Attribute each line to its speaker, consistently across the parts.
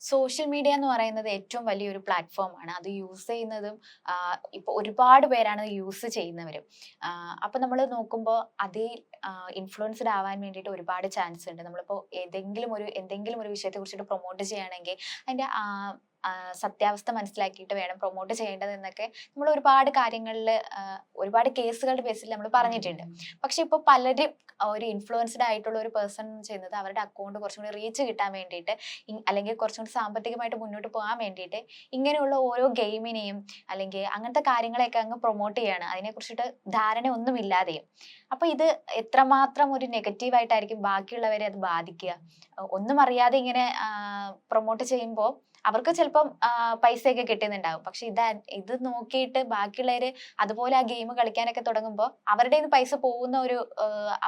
Speaker 1: Social media എന്ന് പറയുന്നത് ഏറ്റവും വലിയൊരു പ്ലാറ്റ്ഫോമാണ് അത് യൂസ് ചെയ്യുന്നതും ഇപ്പോൾ ഒരുപാട് പേരാണ് യൂസ് ചെയ്യുന്നവരും. അപ്പോൾ നമ്മൾ നോക്കുമ്പോൾ അതിൽ ഇൻഫ്ലുവൻസ്ഡ് ആവാൻ വേണ്ടിയിട്ട് ഒരുപാട് ചാൻസ് ഉണ്ട്. നമ്മളിപ്പോൾ ഏതെങ്കിലും ഒരു എന്തെങ്കിലും ഒരു വിഷയത്തെ കുറിച്ചിട്ട് പ്രൊമോട്ട് ചെയ്യുകയാണെങ്കിൽ അതിന്റെ സത്യാവസ്ഥ മനസ്സിലാക്കിയിട്ട് വേണം പ്രൊമോട്ട് ചെയ്യേണ്ടതെന്നൊക്കെ നമ്മൾ ഒരുപാട് കാര്യങ്ങളിൽ ഒരുപാട് കേസുകളുടെ ബേസിൽ നമ്മൾ പറഞ്ഞിട്ടുണ്ട്. പക്ഷെ ഇപ്പോൾ പലരും ഒരു ഇൻഫ്ലുവൻസ്ഡ് ആയിട്ടുള്ള ഒരു പേഴ്സൺ ചെയ്യുന്നത് അവരുടെ അക്കൗണ്ട് കുറച്ചും കൂടി റീച്ച് കിട്ടാൻ വേണ്ടിയിട്ട് അല്ലെങ്കിൽ കുറച്ചും കൂടി സാമ്പത്തികമായിട്ട് മുന്നോട്ട് പോകാൻ വേണ്ടിയിട്ട് ഇങ്ങനെയുള്ള ഓരോ ഗെയിമിനെയും അല്ലെങ്കിൽ അങ്ങനത്തെ കാര്യങ്ങളെയൊക്കെ അങ്ങ് പ്രൊമോട്ട് ചെയ്യാണ്. അതിനെക്കുറിച്ചിട്ട് ധാരണ ഒന്നുമില്ലാതെയും അപ്പൊ ഇത് എത്രമാത്രം ഒരു നെഗറ്റീവായിട്ടായിരിക്കും ബാക്കിയുള്ളവരെ അത് ബാധിക്കുക? ഒന്നും അറിയാതെ ഇങ്ങനെ പ്രൊമോട്ട് ചെയ്യുമ്പോൾ അവർക്ക് ചിലപ്പം പൈസയൊക്കെ കിട്ടുന്നുണ്ടാവും. പക്ഷെ ഇത് ഇത് നോക്കിയിട്ട് ബാക്കിയുള്ളവര് അതുപോലെ ആ ഗെയിം കളിക്കാനൊക്കെ തുടങ്ങുമ്പോൾ അവരുടെ നിന്ന് പൈസ പോകുന്ന ഒരു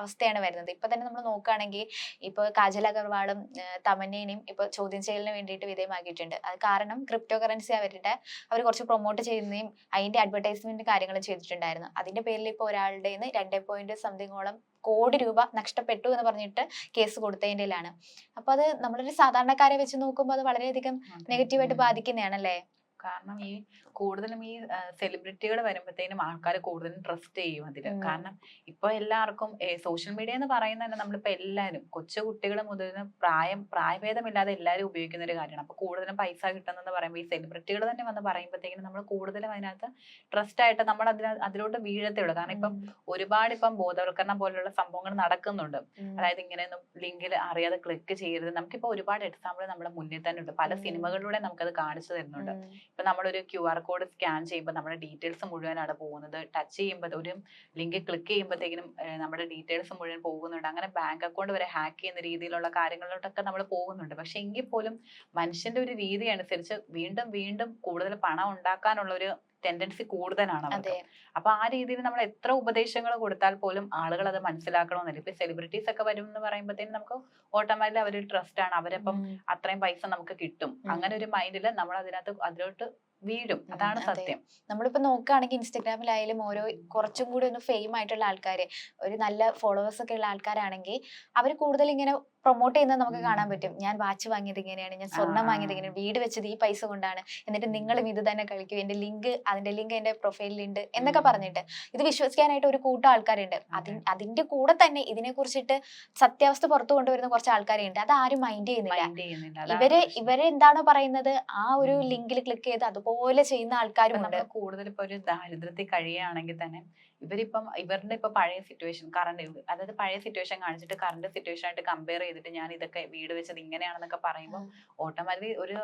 Speaker 1: അവസ്ഥയാണ് വരുന്നത്. ഇപ്പൊ തന്നെ നമ്മൾ നോക്കുകയാണെങ്കിൽ ഇപ്പൊ കാജൽ അഗർവാളും തമന്നേനെയും ഇപ്പൊ ചോദ്യം ചെയ്യലിന് വേണ്ടിയിട്ട് വിധേയമാക്കിയിട്ടുണ്ട്. അത് കാരണം ക്രിപ്റ്റോ കറൻസി അവരുടെ അവർ കുറച്ച് പ്രൊമോട്ട് ചെയ്യുന്നതും അതിന്റെ അഡ്വർടൈസ്മെന്റ് കാര്യങ്ങളും ചെയ്തിട്ടുണ്ടായിരുന്നു. അതിന്റെ പേരിൽ ഇപ്പോൾ ഒരാളുടെ നിന്ന് രണ്ടേ പോയിന്റ് സംതിങ്ങോളം കോടി രൂപ നഷ്ടപ്പെട്ടു എന്ന് പറഞ്ഞിട്ട് കേസ് കൊടുത്തതിന്റെയിലാണ് അപ്പൊ അത് നമ്മളൊരു സാധാരണക്കാരെ വെച്ച് നോക്കുമ്പോൾ അത് വളരെയധികം നെഗറ്റീവായിട്ട് ബാധിക്കുന്നതാണല്ലേ?
Speaker 2: കാരണം ഈ കൂടുതലും ഈ സെലിബ്രിറ്റികൾ വരുമ്പോഴത്തേനും ആൾക്കാർ കൂടുതലും ട്രസ്റ്റ് ചെയ്യും
Speaker 1: അതിൽ
Speaker 2: കാരണം ഇപ്പൊ എല്ലാവർക്കും സോഷ്യൽ മീഡിയ എന്ന് പറയുന്നത് തന്നെ നമ്മളിപ്പോ എല്ലാവരും കൊച്ചു കുട്ടികൾ മുതൽ പ്രായം പ്രായഭേദമില്ലാതെ എല്ലാവരും ഉപയോഗിക്കുന്ന ഒരു കാര്യമാണ്. അപ്പൊ കൂടുതലും പൈസ കിട്ടുന്നെന്ന് പറയുമ്പോൾ ഈ സെലിബ്രിറ്റികൾ തന്നെ വന്ന് പറയുമ്പോഴത്തേക്കും നമ്മൾ കൂടുതലും അതിനകത്ത് ട്രസ്റ്റ് ആയിട്ട് നമ്മൾ അതിന് അതിലോട്ട് വീഴത്തേ ഉള്ളൂ. കാരണം ഇപ്പം ഒരുപാട് ഇപ്പം ബോധവൽക്കരണം പോലുള്ള സംഭവങ്ങൾ നടക്കുന്നുണ്ട്. അതായത് ഇങ്ങനെയൊന്നും ലിങ്കിൽ അറിയാതെ ക്ലിക്ക് ചെയ്യരുത്. നമുക്കിപ്പോ ഒരുപാട് എക്സാമ്പിൾ നമ്മുടെ മുന്നിൽ തന്നെ ഉണ്ട്. പല സിനിമകളിലൂടെ നമുക്കത് കാണിച്ചു തരുന്നുണ്ട്. ഇപ്പൊ നമ്മളൊരു ക്യു ആർ കോഡ് സ്കാൻ ചെയ്യുമ്പോൾ നമ്മുടെ ഡീറ്റെയിൽസ് മുഴുവനാണ് പോകുന്നത്. ടച്ച് ചെയ്യുമ്പോൾ ഒരു ലിങ്ക് ക്ലിക്ക് ചെയ്യുമ്പോഴത്തേക്കിനും നമ്മുടെ ഡീറ്റെയിൽസ് മുഴുവൻ പോകുന്നുണ്ട്. അങ്ങനെ ബാങ്ക് അക്കൗണ്ട് വരെ ഹാക്ക് ചെയ്യുന്ന രീതിയിലുള്ള കാര്യങ്ങളിലോട്ടൊക്കെ നമ്മൾ പോകുന്നുണ്ട്. പക്ഷെ എങ്കിൽ പോലും മനുഷ്യന്റെ ഒരു രീതി അനുസരിച്ച് വീണ്ടും വീണ്ടും കൂടുതൽ പണം ഉണ്ടാക്കാനുള്ള ഒരു ടെൻഡൻസി കൂടുതലാണ് അവർക്ക് അപ്പൊ ആ രീതിയിൽ നമ്മൾ എത്ര ഉപദേശങ്ങൾ കൊടുത്താൽ പോലും ആളുകൾ അത് മനസ്സിലാക്കണമെന്നില്ല. ഇപ്പൊ സെലിബ്രിറ്റീസ് ഒക്കെ വരും എന്ന് പറയുമ്പോഴത്തേനും നമുക്ക് ഓട്ടോമാറ്റിക്കലി അവരൊരു ട്രസ്റ്റ് ആണ്. അവരപ്പം. അത്രയും പൈസ നമുക്ക് കിട്ടും. അങ്ങനെ ഒരു മൈൻഡിൽ നമ്മൾ അതിനകത്ത് അതിലോട്ട് വീഴും. അതാണ്
Speaker 1: അതെ.
Speaker 2: സത്യം.
Speaker 1: നമ്മളിപ്പോ നോക്കുകയാണെങ്കിൽ ഇൻസ്റ്റഗ്രാമിലായാലും ഓരോ കുറച്ചും കൂടി ഒന്ന് ഫെയിം ആയിട്ടുള്ള ആൾക്കാര് ഒരു നല്ല ഫോളോവേഴ്സ് ഒക്കെ ഉള്ള ആൾക്കാരാണെങ്കിൽ അവർ കൂടുതൽ ഇങ്ങനെ പ്രൊമോട്ട് ചെയ്യുന്നത് നമുക്ക് കാണാൻ പറ്റും. ഞാൻ വാച്ച് വാങ്ങിയത് ഇങ്ങനെയാണ് ഞാൻ സ്വർണം വാങ്ങിയത്. ഇങ്ങനെയാണ് വീട് വെച്ചത് ഈ പൈസ കൊണ്ടാണ്. എന്നിട്ട് നിങ്ങളും ഇത് തന്നെ കളിക്കും. എന്റെ ലിങ്ക് അതിന്റെ ലിങ്ക് എന്റെ പ്രൊഫൈലിലുണ്ട് എന്നൊക്കെ പറഞ്ഞിട്ട്. ഇത് വിശ്വസിക്കാനായിട്ട് ഒരു കൂട്ടം ആൾക്കാരുണ്ട്. അതി. അതിന്റെ കൂടെ തന്നെ ഇതിനെ കുറിച്ചിട്ട് സത്യാവസ്ഥ പുറത്തു കൊണ്ടുവരുന്ന കുറച്ച് ആൾക്കാരുണ്ട്. അത് ആരും മൈൻഡ് ചെയ്യുന്നില്ല.
Speaker 2: ഇവർ.
Speaker 1: ഇവർ എന്താണോ പറയുന്നത് ആ ഒരു ലിങ്കിൽ ക്ലിക്ക് ചെയ്ത് അതുപോലെ ചെയ്യുന്ന ആൾക്കാരും
Speaker 2: കൂടുതൽ ഇപ്പൊ ഒരു ദാരിദ്ര്യത്തിൽ കഴിയുകയാണെങ്കിൽ തന്നെ ഇവരിപ്പം ഇവരുടെ ഇപ്പൊ പഴയ സിറ്റുവേഷൻ കറണ്ട് അതായത് പഴയ സിറ്റുവേഷൻ കാണിച്ചിട്ട് കറണ്ട് സിറ്റുവേഷൻ ആയിട്ട് കമ്പയർ ചെയ്തിട്ട് ഞാൻ ഇതൊക്കെ വീട് വെച്ചത് ഇങ്ങനെയാണെന്നൊക്കെ പറയുമ്പോൾ ഓട്ടോമാറ്റിക്കലി ഒരു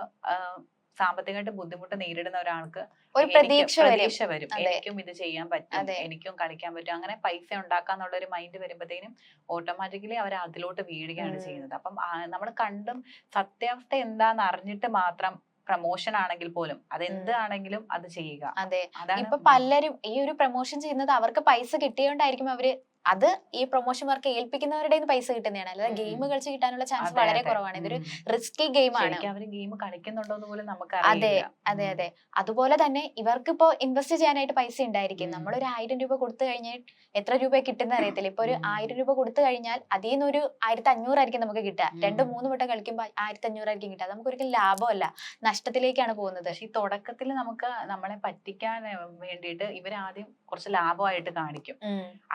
Speaker 2: സാമ്പത്തികമായിട്ട് ബുദ്ധിമുട്ട് നേരിടുന്ന ഒരാൾക്ക്
Speaker 1: ഒരു പ്രതീക്ഷ വരും.
Speaker 2: പ്രതീക്ഷ വരും. എനിക്കും ഇത് ചെയ്യാൻ പറ്റും. എനിക്കും കളിക്കാൻ പറ്റും. അങ്ങനെ പൈസ ഉണ്ടാക്കാന്നുള്ള ഒരു മൈൻഡ് വരുമ്പോഴത്തേനും ഓട്ടോമാറ്റിക്കലി അവർ അതിലോട്ട് വീഴുകയാണ് ചെയ്യുന്നത്. അപ്പം നമ്മൾ കണ്ടും സത്യാവസ്ഥ എന്താന്ന് അറിഞ്ഞിട്ട് മാത്രം പ്രൊമോഷൻ ആണെങ്കിൽ പോലും അതെന്ത് ആണെങ്കിലും അത് ചെയ്യുക.
Speaker 1: അതെ. ഇപ്പൊ പലരും ഈ ഒരു പ്രമോഷൻ ചെയ്യുന്നത് അവർക്ക് പൈസ കിട്ടിയോണ്ടായിരിക്കും അവർ അത് ഈ പ്രൊമോഷൻ വർക്ക് ഏൽപ്പിക്കുന്നവരുടെ പൈസ കിട്ടുന്നതാണ്. അല്ലാതെ ഗെയിം കളിച്ച് കിട്ടാനുള്ള ചാൻസ് വളരെ കുറവാണ്. ഇതൊരു റിസ്കി ഗെയിമാണ്
Speaker 2: ഗെയിം കളിക്കുന്നുണ്ടോ എന്ന് പോലും നമുക്ക്
Speaker 1: അതെ അതെ അതെ. അതുപോലെ തന്നെ ഇവർക്ക് ഇപ്പോ ഇൻവെസ്റ്റ് ചെയ്യാനായിട്ട് പൈസ ഉണ്ടായിരിക്കും. നമ്മൾ ഒരു ആയിരം രൂപ കൊടുത്തു കഴിഞ്ഞാൽ എത്ര രൂപ കിട്ടുന്ന അറിയത്തില്ല. ഇപ്പൊ ഒരു. ആയിരം രൂപ കൊടുത്തു കഴിഞ്ഞാൽ അതിൽ നിന്ന് ഒരു ആയിരത്തി അഞ്ഞൂറായിരിക്കും നമുക്ക് കിട്ടുക. രണ്ട് മൂന്ന് വട്ടം കളിക്കുമ്പോൾ ആയിരത്തി അഞ്ഞൂറായിരിക്കും കിട്ടുക. നമുക്ക് ഒരിക്കലും ലാഭമല്ല നഷ്ടത്തിലേക്കാണ് പോകുന്നത്.
Speaker 2: പക്ഷെ ഈ തുടക്കത്തിൽ നമുക്ക് നമ്മളെ പറ്റിക്കാൻ വേണ്ടിയിട്ട് ഇവരാദ്യം കുറച്ച് ലാഭമായിട്ട് കാണിക്കും.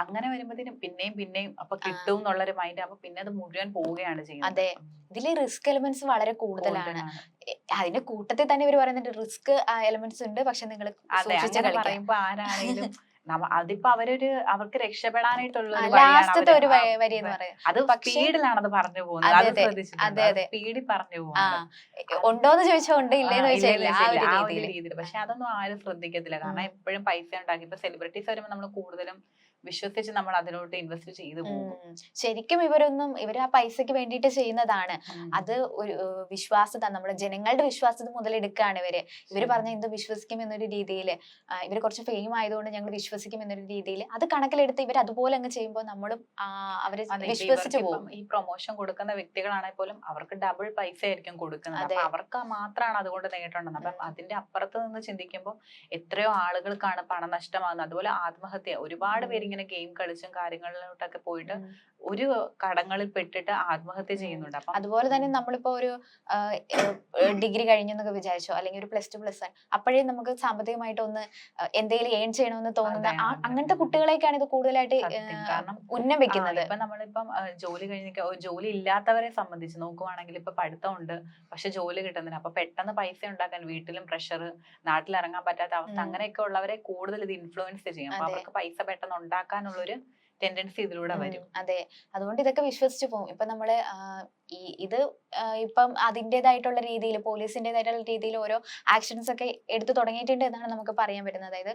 Speaker 1: അങ്ങനെ
Speaker 2: അങ്ങനെ വരുമ്പോഴത്തേനും പിന്നെയും പിന്നെയും അപ്പൊ കിട്ടും എന്നുള്ള ഒരു മൈൻഡ് അപ്പൊ പിന്നെ അത് മുഴുവൻ പോവുകയാണ് ചെയ്യുന്നത്
Speaker 1: അതെ. ഇതിൽ റിസ്ക് എലിമെന്റ്സ് വളരെ കൂടുതലാണ്. അതിന്റെ കൂട്ടത്തിൽ തന്നെ ഇവർ പറയുന്നുണ്ട് റിസ്ക് എലിമെന്റ്സ് ഉണ്ട് പക്ഷെ നിങ്ങൾ
Speaker 2: പറയുമ്പോ ആരാണെങ്കിലും അതിപ്പോ അവരൊരു അവർക്ക് രക്ഷപ്പെടാനായിട്ടുള്ള ഒരു
Speaker 1: ലാസ്റ്റത്തെ ഒരു വരി എന്ന് പറയുന്നത്
Speaker 2: അത്
Speaker 1: പക്ഷേ-
Speaker 2: സ്പീഡിലാണ് അത് പറഞ്ഞു പോകുന്നത്.
Speaker 1: അതെ,
Speaker 2: അത് സ്പീഡിൽ പറഞ്ഞു പോകുന്നത്
Speaker 1: ഉണ്ടോന്ന് ചോദിച്ചാൽ ഉണ്ട് ഇല്ലേന്ന് ചോദിച്ചാൽ രീതിയിൽ
Speaker 2: പക്ഷെ അതൊന്നും ആരും ശ്രദ്ധിക്കത്തില്ല. കാരണം എപ്പോഴും പൈസ ഉണ്ടാക്കി. ഇപ്പൊ സെലിബ്രിറ്റീസ് വരുമ്പോൾ നമ്മൾ കൂടുതലും വിശ്വസിച്ച് നമ്മൾ അതിലോട്ട് ഇൻവെസ്റ്റ് ചെയ്തു പോകും.
Speaker 1: ശരിക്കും ഇവരൊന്നും ഇവർ ആ പൈസക്ക് വേണ്ടിയിട്ട് ചെയ്യുന്നതാണ്. അത് ഒരു വിശ്വാസത നമ്മുടെ ജനങ്ങളുടെ വിശ്വാസത മുതലെടുക്കുകയാണ് ഇവർ. ഇവർ പറഞ്ഞ എന്ത് വിശ്വസിക്കും എന്നൊരു രീതിയിൽ ഇവർ കുറച്ച് ഫെയിം ആയതുകൊണ്ട് ഞങ്ങൾ വിശ്വസിക്കും എന്നൊരു രീതിയിൽ അത് കണക്കിലെടുത്ത് ഇവർ അതുപോലെ അങ്ങ് ചെയ്യുമ്പോൾ നമ്മളും
Speaker 2: അവർ
Speaker 1: വിശ്വസിച്ചു പോകും.
Speaker 2: ഈ പ്രൊമോഷൻ കൊടുക്കുന്ന വ്യക്തികളാണെങ്കിൽ പോലും അവർക്ക് ഡബിൾ പൈസ ആയിരിക്കും കൊടുക്കുന്നത്.
Speaker 1: അതെ.
Speaker 2: അപ്പൊ അവർക്ക് മാത്രമാണ് അതുകൊണ്ട് നേട്ടമുണ്ടെന്ന് അപ്പം അതിന്റെ അപ്പുറത്ത് നിന്ന് ചിന്തിക്കുമ്പോൾ എത്രയോ ആളുകൾക്കാണ് പണം നഷ്ടമാകുന്നത്. അതുപോലെ ആത്മഹത്യ. ഒരുപാട് പേര് ഇങ്ങനെ ഗെയിം കളിച്ചും കാര്യങ്ങളിലോട്ടൊക്കെ പോയിട്ട് ഒരു കടങ്ങളിൽ പെട്ടിട്ട് ആത്മഹത്യ ചെയ്യുന്നുണ്ട്. അപ്പൊ
Speaker 1: അതുപോലെ തന്നെ നമ്മളിപ്പോ ഒരു ഡിഗ്രി കഴിഞ്ഞെന്നൊക്കെ വിചാരിച്ചോ? അല്ലെങ്കിൽ ഒരു പ്ലസ് ടു പ്ലസ് വൺ. അപ്പോഴേ നമുക്ക് സാമ്പത്തികമായിട്ട് ഒന്ന് എന്തെങ്കിലും ഏൺ ചെയ്യണമെന്ന് തോന്നുന്ന. അങ്ങനത്തെ കുട്ടികളെയൊക്കെയാണ് ഇത് കൂടുതലായിട്ട്
Speaker 2: കാരണം
Speaker 1: ഉന്നം വെക്കുന്നത്.
Speaker 2: ഇപ്പൊ നമ്മളിപ്പം ജോലി കഴിഞ്ഞ ജോലി ഇല്ലാത്തവരെ സംബന്ധിച്ച് നോക്കുവാണെങ്കിൽ ഇപ്പൊ പഠിത്തമുണ്ട്. പക്ഷെ ജോലി കിട്ടുന്നില്ല. അപ്പൊ പെട്ടെന്ന് പൈസ ഉണ്ടാക്കാൻ വീട്ടിലും പ്രഷർ നാട്ടിൽ ഇറങ്ങാൻ പറ്റാത്ത അവസ്ഥ അങ്ങനെയൊക്കെ ഉള്ളവരെ കൂടുതൽ ഇത് ഇൻഫ്ലുവൻസ് ചെയ്യും. അപ്പൊ അവർക്ക് പൈസ പെട്ടെന്ന് ഉണ്ടാക്കാനുള്ളൊരു ടെൻഡൻസി ഇതിലൂടെ വരും.
Speaker 1: അതെ. അതുകൊണ്ട് ഇതൊക്കെ വിശ്വസിച്ച് പോകും ഇപ്പൊ നമ്മൾ ഈ ഇത് ഇപ്പം അതിന്റെതായിട്ടുള്ള രീതിയിൽ പോലീസിന്റെതായിട്ടുള്ള രീതിയിൽ ഓരോ ആക്ഷൻസ് ഒക്കെ എടുത്തു തുടങ്ങിയിട്ടുണ്ട് എന്നാണ് നമുക്ക് പറയാൻ പറ്റുന്നത്. അതായത്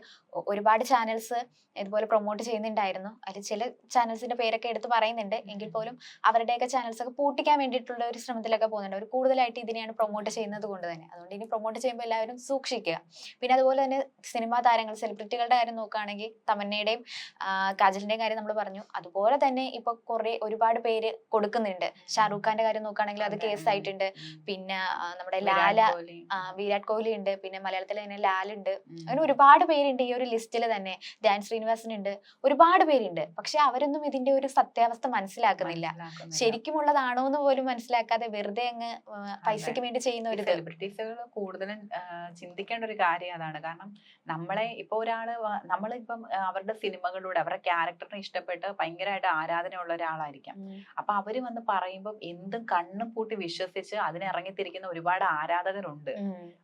Speaker 1: ഒരുപാട് ചാനൽസ് ഇതുപോലെ പ്രൊമോട്ട് ചെയ്യുന്നുണ്ടായിരുന്നു. അതിൽ ചില ചാനൽസിന്റെ പേരൊക്കെ എടുത്ത് പറയുന്നുണ്ട്. എങ്കിൽ പോലും അവരുടെയൊക്കെ ചാനൽസ് ഒക്കെ പൂട്ടിക്കാൻ വേണ്ടിയിട്ടുള്ള ഒരു ശ്രമത്തിലൊക്കെ പോകുന്നുണ്ട്. അവർ കൂടുതലായിട്ട് ഇതിനെയാണ് പ്രൊമോട്ട് ചെയ്യുന്നത് കൊണ്ട് തന്നെ. അതുകൊണ്ട് ഇനി പ്രൊമോട്ട് ചെയ്യുമ്പോൾ എല്ലാവരും സൂക്ഷിക്കുക. പിന്നെ അതുപോലെ തന്നെ സിനിമാ താരങ്ങൾ സെലിബ്രിറ്റികളുടെ കാര്യം നോക്കുകയാണെങ്കിൽ തമന്നയുടെയും കാജലിന്റെയും കാര്യം നമ്മൾ പറഞ്ഞു. അതുപോലെ തന്നെ ഇപ്പൊ കുറെ ഒരുപാട് പേര് കൊടുക്കുന്നുണ്ട്. ഷാറൂഖ് ഖാന്റെ കാര്യം നോക്കുകയാണെങ്കിൽ അത്
Speaker 2: അതെ,
Speaker 1: കേസ് ആയിട്ടുണ്ട് പിന്നെ നമ്മുടെ ലാല വിരാട് കോഹ്ലി ഉണ്ട്. പിന്നെ മലയാളത്തിൽ തന്നെ ലാലുണ്ട്. അങ്ങനെ ഒരുപാട് പേരുണ്ട് ഈ ഒരു ലിസ്റ്റിൽ തന്നെ. ധ്യാൻ ശ്രീനിവാസൻ ഉണ്ട്. ഒരുപാട് പേരുണ്ട്. പക്ഷെ അവരൊന്നും ഇതിന്റെ ഒരു സത്യാവസ്ഥ മനസ്സിലാക്കുന്നില്ല.
Speaker 2: ശരിക്കും
Speaker 1: ശരിക്കുമുള്ളതാണോ എന്ന് പോലും മനസ്സിലാക്കാതെ വെറുതെ അങ്ങ് പൈസക്ക് വേണ്ടി ചെയ്യുന്ന ഒരു
Speaker 2: സെലിബ്രിറ്റീസുകൾ കൂടുതലും ചിന്തിക്കേണ്ട ഒരു കാര്യം അതാണ്. കാരണം നമ്മളെ ഇപ്പൊ ഒരാൾ നമ്മളിപ്പം അവരുടെ സിനിമകളിലൂടെ അവരുടെ ക്യാരക്ടറിനെ ഇഷ്ടപ്പെട്ട് ഭയങ്കരമായിട്ട് ആരാധനയുള്ള ഒരാളായിരിക്കാം. അപ്പൊ അവർ വന്ന് പറയുമ്പോൾ എന്തും കണ്ണും പൂട്ടി വിശ്വസിച്ച് അതിനിറങ്ങിത്തിരിക്കുന്ന ഒരുപാട് ആരാധകരുണ്ട്.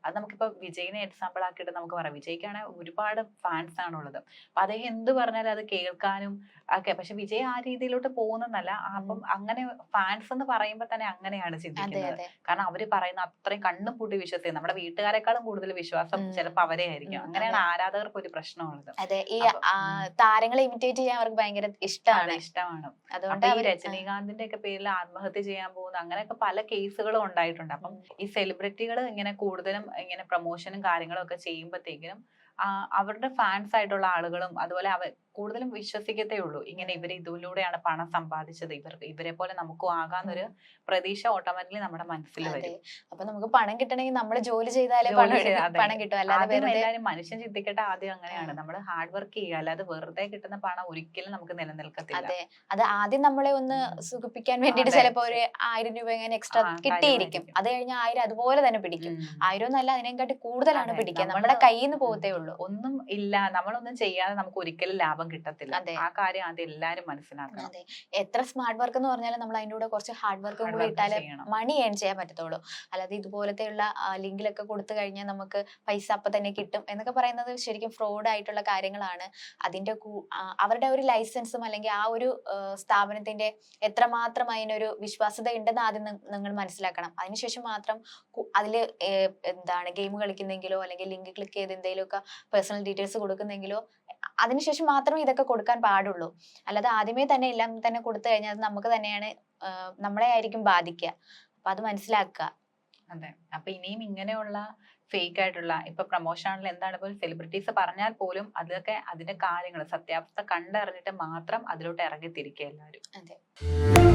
Speaker 2: അത് നമുക്കിപ്പോ വിജയിനെ എക്സാമ്പിൾ ആക്കിയിട്ട് നമുക്ക് പറയാം. വിജയ്ക്കാണെങ്കിൽ ഒരുപാട് ഫാൻസ് ആണുള്ളത് അപ്പൊ അദ്ദേഹം എന്ത് പറഞ്ഞാലും അത് കേൾക്കാനും ഒക്കെ. പക്ഷെ വിജയ് ആ രീതിയിലോട്ട് പോകുന്നതല്ല. അപ്പം അങ്ങനെ ഫാൻസ് എന്ന് പറയുമ്പോൾ തന്നെ അങ്ങനെയാണ്
Speaker 1: അതെ
Speaker 2: ചിന്തിക്കുന്നത് കാരണം അവർ പറയുന്ന അത്രയും കണ്ണും പൂട്ടി വിശ്വസിക്കും നമ്മുടെ വീട്ടുകാരെക്കാളും കൂടുതൽ വിശ്വാസം
Speaker 1: ചിലപ്പോ
Speaker 2: ചിലപ്പോൾ അവരെ ആയിരിക്കും. അങ്ങനെയാണ് ആരാധകർക്ക് ഒരു പ്രശ്നമുള്ളത്.
Speaker 1: അതെ ഈ. താരങ്ങളെ ഇമിറ്റേറ്റ് ചെയ്യാൻ അവർക്ക് ഭയങ്കര ഇഷ്ടമാണ്
Speaker 2: ഇഷ്ടമാണ്.
Speaker 1: അതുകൊണ്ട്
Speaker 2: ഈ രജനീകാന്തിന്റെ ഒക്കെ പേരിൽ ആത്മഹത്യ ചെയ്യാൻ പോകുന്ന. അങ്ങനെയൊക്കെ പല കേസുകളും ഉണ്ടായിട്ടുണ്ട്. അപ്പം ഈ സെലിബ്രിറ്റികൾ ഇങ്ങനെ കൂടുതലും ഇങ്ങനെ പ്രൊമോഷനും കാര്യങ്ങളും ഒക്കെ ചെയ്യുമ്പോഴത്തേക്കിനും അവരുടെ ഫാൻസ് ആയിട്ടുള്ള ആളുകളും അതുപോലെ അവ കൂടുതലും വിശ്വസിക്കത്തേ ഉള്ളൂ. ഇങ്ങനെ ഇവർ ഇതിലൂടെയാണ് പണം സമ്പാദിച്ചത്. ഇവർക്ക് ഇവരെ പോലെ നമുക്കും ആകാന്നൊരു പ്രതീക്ഷ ഓട്ടോമാറ്റിക്കലി നമ്മുടെ മനസ്സിൽ വരും.
Speaker 1: അപ്പൊ നമുക്ക് പണം കിട്ടണമെങ്കിൽ നമ്മൾ ജോലി ചെയ്താലേ പണം കിട്ടും അല്ലാതെ
Speaker 2: എല്ലാവരും മനുഷ്യൻ ചിന്തിക്കട്ടെ ആദ്യം അങ്ങനെയാണ്. നമ്മൾ ഹാർഡ് വർക്ക് ചെയ്യുക. അല്ലാതെ വെറുതെ കിട്ടുന്ന പണം ഒരിക്കലും നമുക്ക് നിലനിൽക്കത്തില്ല.
Speaker 1: അതെ. അത് ആദ്യം നമ്മളെ ഒന്ന്. സുഖിപ്പിക്കാൻ വേണ്ടിട്ട് ചിലപ്പോ ഒരു ആയിരം രൂപ ഇങ്ങനെ എക്സ്ട്രാ കിട്ടിയിരിക്കും. അത് കഴിഞ്ഞാൽ ആയിരം അതുപോലെ തന്നെ പിടിക്കും. ആയിരം ഒന്നല്ല അതിനെക്കാട്ടി കൂടുതലാണ് പിടിക്കുക. നമ്മുടെ കയ്യിൽ നിന്ന്. പോകത്തേ ഉള്ളൂ.
Speaker 2: ഒന്നും ഇല്ല. നമ്മളൊന്നും ചെയ്യാതെ നമുക്ക് ഒരിക്കലും ലാഭം കിട്ടത്തില്ല. ആ കാര്യം ആദ്യം എല്ലാരും മനസ്സിലാക്കണം.
Speaker 1: അതെ. എത്ര സ്മാർട്ട് വർക്ക് എന്ന് പറഞ്ഞാലും നമ്മൾ അതിന്റെ കൂടെ കുറച്ച് ഹാർഡ് വർക്കും കൂടി ഇട്ടാലേ മണി ഏൺ ചെയ്യാൻ പറ്റത്തുള്ളൂ. അല്ലാതെ ഇതുപോലത്തെയുള്ള ലിങ്കിലൊക്കെ കൊടുത്തു കഴിഞ്ഞാൽ നമുക്ക് പൈസ അപ്പൊ തന്നെ കിട്ടും എന്നൊക്കെ പറയുന്നത് ശരിക്കും ഫ്രോഡ് ആയിട്ടുള്ള കാര്യങ്ങളാണ്. അതിന്റെ അവരുടെ ഒരു ലൈസൻസും അല്ലെങ്കിൽ ആ ഒരു സ്ഥാപനത്തിന്റെ എത്രമാത്രം അതിനൊരു വിശ്വാസ്യത ഉണ്ടെന്ന് ആദ്യം നിങ്ങൾ മനസ്സിലാക്കണം. അതിനുശേഷം മാത്രം അതിൽ എന്താണ് ഗെയിം കളിക്കുന്നെങ്കിലോ അല്ലെങ്കിൽ ലിങ്ക് ക്ലിക്ക് ചെയ്ത് എന്തെങ്കിലുമൊക്കെ പേഴ്സണൽ ഡീറ്റെയിൽസ് കൊടുക്കുന്നെങ്കിലോ അതിനുശേഷം മാത്രമേ ഇതൊക്കെ കൊടുക്കാൻ പാടുള്ളൂ. അല്ലാതെ ആദ്യമേ തന്നെ എല്ലാം തന്നെ കൊടുത്തു കഴിഞ്ഞാൽ അത് നമുക്ക് തന്നെയാണ് നമ്മളെ ആയിരിക്കും ബാധിക്കുക. അപ്പൊ അത് മനസ്സിലാക്കുക.
Speaker 2: അതെ. അപ്പൊ ഇനിയും ഇങ്ങനെയുള്ള ഫേക്ക് ആയിട്ടുള്ള ഇപ്പൊ പ്രൊമോഷൻ ആണെങ്കിൽ എന്താണ് ഇപ്പോൾ സെലിബ്രിറ്റീസ് പറഞ്ഞാൽ പോലും അതൊക്കെ അതിന്റെ കാര്യങ്ങൾ സത്യാവസ്ഥ കണ്ടറിഞ്ഞിട്ട് മാത്രം അതിലോട്ട് ഇറങ്ങി തിരിക്കുക എല്ലാവരും.
Speaker 1: അതെ.